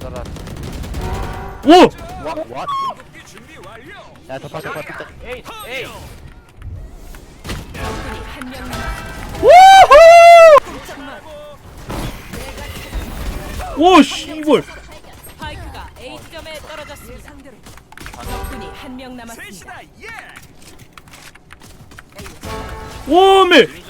따라. 오! 와, 와. 야, 덮어, 덮어, 덮어. 에이, 에이. 우후! 오 씨발 스파이크가 A 지점에 떨어졌습니다. 적군이 한 명 남았습니다. 오메 스파이크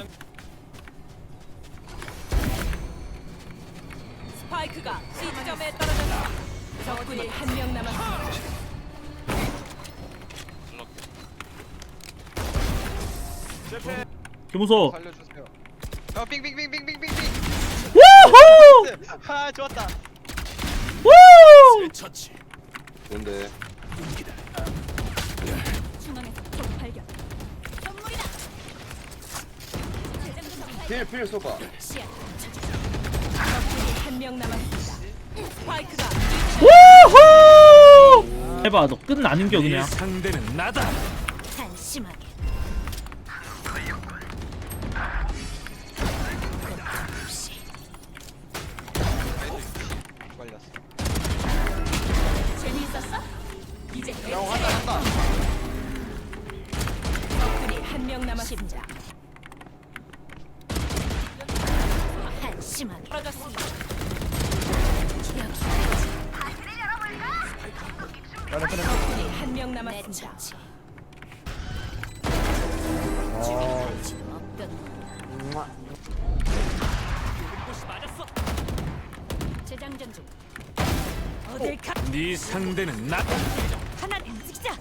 적군이 한 명 남았습니다. 개무서 살려주세요. 어, 빙빙빙빙빙빙빙. 우후! 아, 좋았다. 우! 뭔데? 중앙에서 적 발견. 선물이다. 필, 필 쏘봐. 시야. 적군이 한 명 남았습니다. 스파이크가 우 후! 해봐 너 끝나는 겨 그냥 상대는 나다. 한심하게. 걸렸어. 재미있었어? 이제 야, 한다, 한다. 적군이 한 명 남았습니다. 한심하게 떨어졌습니다. 적군이 한 명 남았습니다. 재장전 중. 어딜 가? 네 상대는 나다. 하나 움직이자.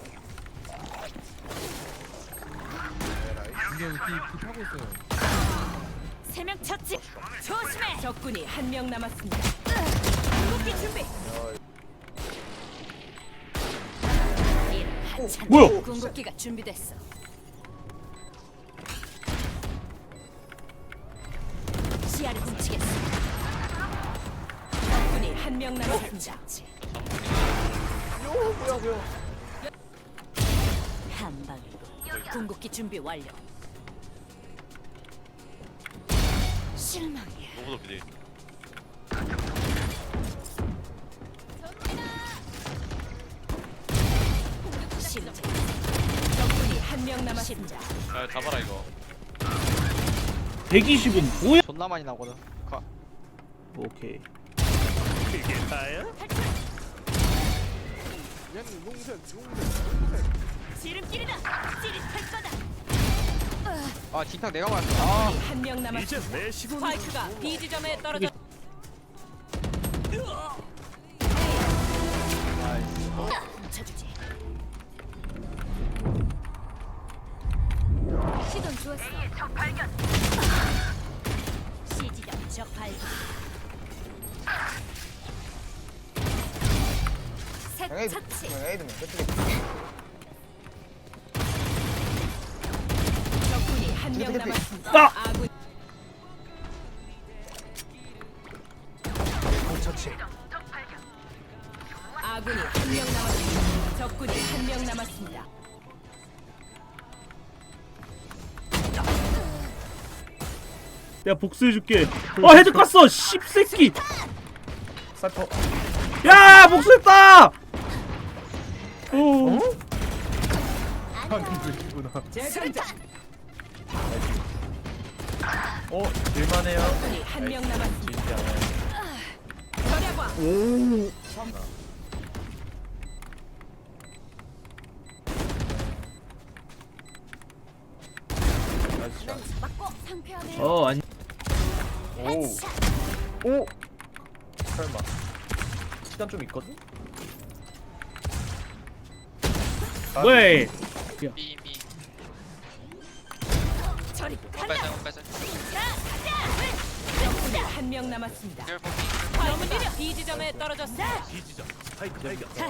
세명 쳤지. 조심해. 적군이 한 명 남았습니다. 궁극기 준비. 일 한참. 뭐야? 궁극기가 준비됐어. 시야를 훔치겠어. 적군이 한 명 남았습니다. 한 방에 궁극기 준비 완료. 실망이야. 실제 적군이 한 명 남았습니다. 야 잡아라 이거 120은 뭐야? 존나 많이 나거든. 가. 오케이 이게 다야? 지름길이다. 찌릿할 거다. 아, 틴탕 내가 맞았어. 아, 한명 이제 남았습니다. 내 시군. 스파이크가 B 지점에 떨어졌. 훔쳐주 셋 처치. 적군이 한명 남았습니다. 아! 아군 아군이 한 명 남았습니다. 적군이 한 명 남았습니다. 내가 복수해줄게 어 헤드 깠어 씹새끼 사퍼. 야 복수했다 오 불이구나. 재장전. 어, 일만해요. 적군이 한명 남았습니다. 진짜. 절약왕. 오. 나이스 샷. 맞고 상쾌하네. 어 아니 오. 오. 설마. 시간 좀 있거든? 아, 왜 삐삐 저리 간다. 빼자 빼자 적군이 한 명 남았습니다. 너무 느려. B 지점에 떨어졌어. 이 지점 발견.